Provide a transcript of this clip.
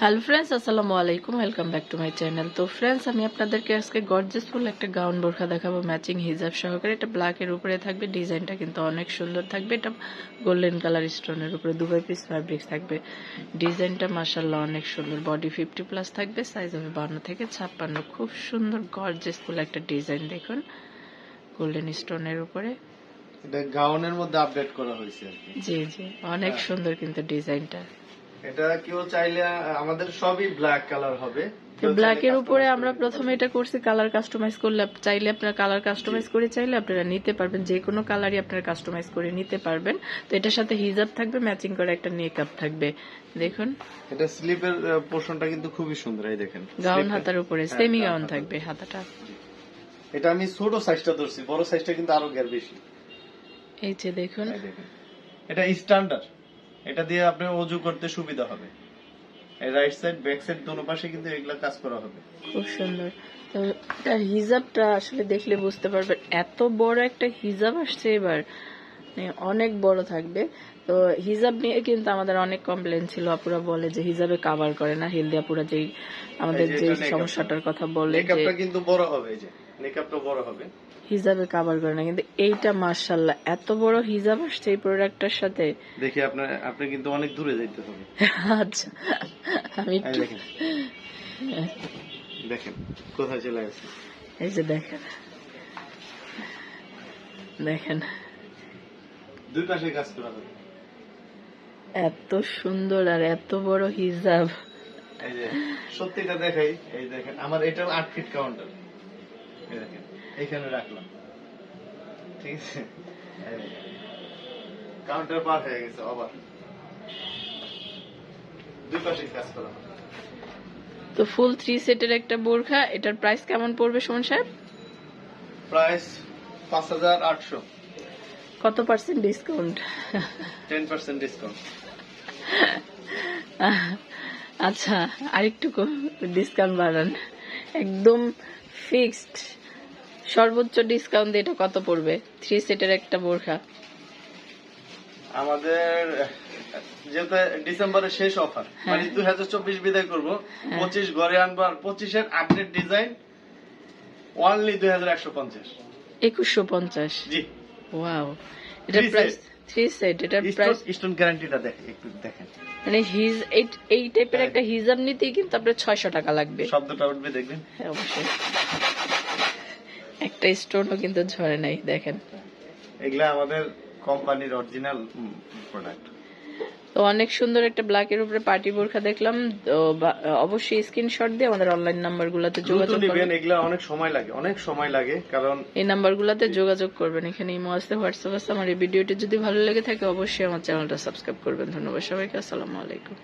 Hello friends আসসালামু আলাইকুম welcome back to my channel তো ফ্রেন্ডস আমি আপনাদেরকে আজকে গর্জেসফুল একটা গাউন বোরখা দেখাবো ম্যাচিং হিজাব সহকারে। এটা ব্ল্যাকের উপরে থাকবে ডিজাইনটা কিন্তু অনেক সুন্দর থাকবে। এটা গোল্ডেন কালার স্টোনের উপরে দুবাই পিস ফ্যাব্রিক্স থাকবে। ডিজাইনটা মাসাল্লাহ অনেক সুন্দর। বডি ফিফটি প্লাস থাকবে সাইজ হবে বান্ন থেকে ছাপ্পান্ন। খুব সুন্দর গর্জেসফুল একটা ডিজাইন দেখুন গোল্ডেন স্টোনের উপরে। এটা গাউনের মধ্যে আপডেট করা হয়েছে জি জি অনেক সুন্দর কিন্তু ডিজাইনটা এটা কেউ চাইলে আমাদের সবই ব্ল্যাক কালার হবে। তো ব্ল্যাকের উপরে আমরা প্রথমে এটা করছি কালার কাস্টমাইজ করলে চাইলে আপনারা কালার কাস্টমাইজ করে চাইলে আপনারা নিতে পারবেন। যে কোনো কালারই আপনারা কাস্টমাইজ করে নিতে পারবেন। তো এটার সাথে হিজাব থাকবে ম্যাচিং করে একটা মেকআপ থাকবে। দেখুন। এটা স্লিপের পোর্শনটা কিন্তু খুবই সুন্দর এই দেখেন। গাউন হাতার উপরে হ্যাঁ, সেমি গাউন গাউন থাকবে হাতাটা। এটা আমি ছোট সাইজটা ধরছি বড় সাইজটা কিন্তু আরও গ্যার বেশি। এই যে দেখুন। এটা স্ট্যান্ডার্ড এটা দিয়ে আপনি অজু করতে সুবিধা হবে। এই রাইট সাইড ব্যাক সাইড দোনো পাশে কিন্তু এগুলা কাজ করা হবে। খুব সুন্দর। তো এটার হিজাবটা আসলে দেখলে বুঝতে পারবেন এত বড় একটা হিজাব আসছে এবার। মানে অনেক বড় থাকবে। তো হিজাব নিয়ে কিন্তু আমাদের অনেক কমপ্লেন ছিল। আপুরা বলে যে হিজাবে কাভার করে না। হেলদি আপুরা যেই আমাদের যে সমস্যাটার কথা বলে কিন্তু বড় হবে এই যে। মেকআপটা বড় হবে। হিজাবে কাভার করে না কিন্তু এইটা মার্শাল্লাহ এত বড় হিজাব আসছে এই প্রোডাক্টটার সাথে। দেখি আপনার আপনি কিন্তু অনেক দূরে যাইতে হবে আচ্ছা আমি একটু দেখেন। দেখেন কোথায় চলে গেছে। এই যে দেখেন। দেখেন। দুই পাশে কাজ করা এত সুন্দর আর এত বড় হিজাব। এই যে সত্যিটা দেখাই এই দেখেন আমার এটা আট ফিট কাউন্টার এই দেখেন। এইখানে রাখলাম। ঠিক আছে? কাউন্টার পার হয়ে গেছে আবার দুই পাশে কাজ করা। তো ফুল থ্রি সেটের একটা বোরখা এটার প্রাইস কেমন পড়বে সুমন সাহেব? প্রাইস পাঁচ হাজার আটশো। কত percent discount ten percent discount আচ্ছা আরেকটু ডিসকাউন্ট বাড়ান। একদম ফিক্সড সর্বোচ্চ ডিসকাউন্ট দিয়ে এটা কত পড়বে? থ্রি সেটের একটা বোরখা। আমাদের যেহেতু ডিসেম্বরের শেষ অফার হ্যাঁ। মানে দুই হাজার চব্বিশ বিদায় করব পঁচিশ ঘরে আনবার পঁচিশের আপডেট ডিজাইন ওয়ানলি দুই হাজার একশো পঞ্চাশ। একুশশো পঞ্চাশ। জি। Wow Three price three set এটার প্রাইস স্টোন গ্যারান্টিটা দেখেন একটু দেখেন। মানে হিজ এই- এই টাইপের একটা হিজাব নিতেই কিন্তু আপনার ছয়শো টাকা লাগবে। শব্দটা উঠবে দেখবেন। হ্যাঁ অবশ্যই। একটা স্টোনও কিন্তু ঝরে নাই দেখেন। এগুলা আমাদের কোম্পানির অরিজিনাল প্রোডাক্ট তো অনেক সুন্দর একটা ব্ল্যাকের উপরে পার্টি বোরখা দেখলাম। তো অবশ্যই স্ক্রিনশট দিয়ে আমাদের অনলাইন নাম্বার গুলাতে যোগাযোগ করবেন। এগুলা অনেক সময় লাগে অনেক সময় লাগে কারণ এই নাম্বার গুলাতে যোগাযোগ করবেন। এখানে ইমো আসতে হোয়াটসঅ্যাপ আছে। আমার এই ভিডিওটি যদি ভালো লেগে থাকে অবশ্যই আমার চ্যানেলটা সাবস্ক্রাইব করবেন। ধন্যবাদ সবাইকে আসসালামু আলাইকুম।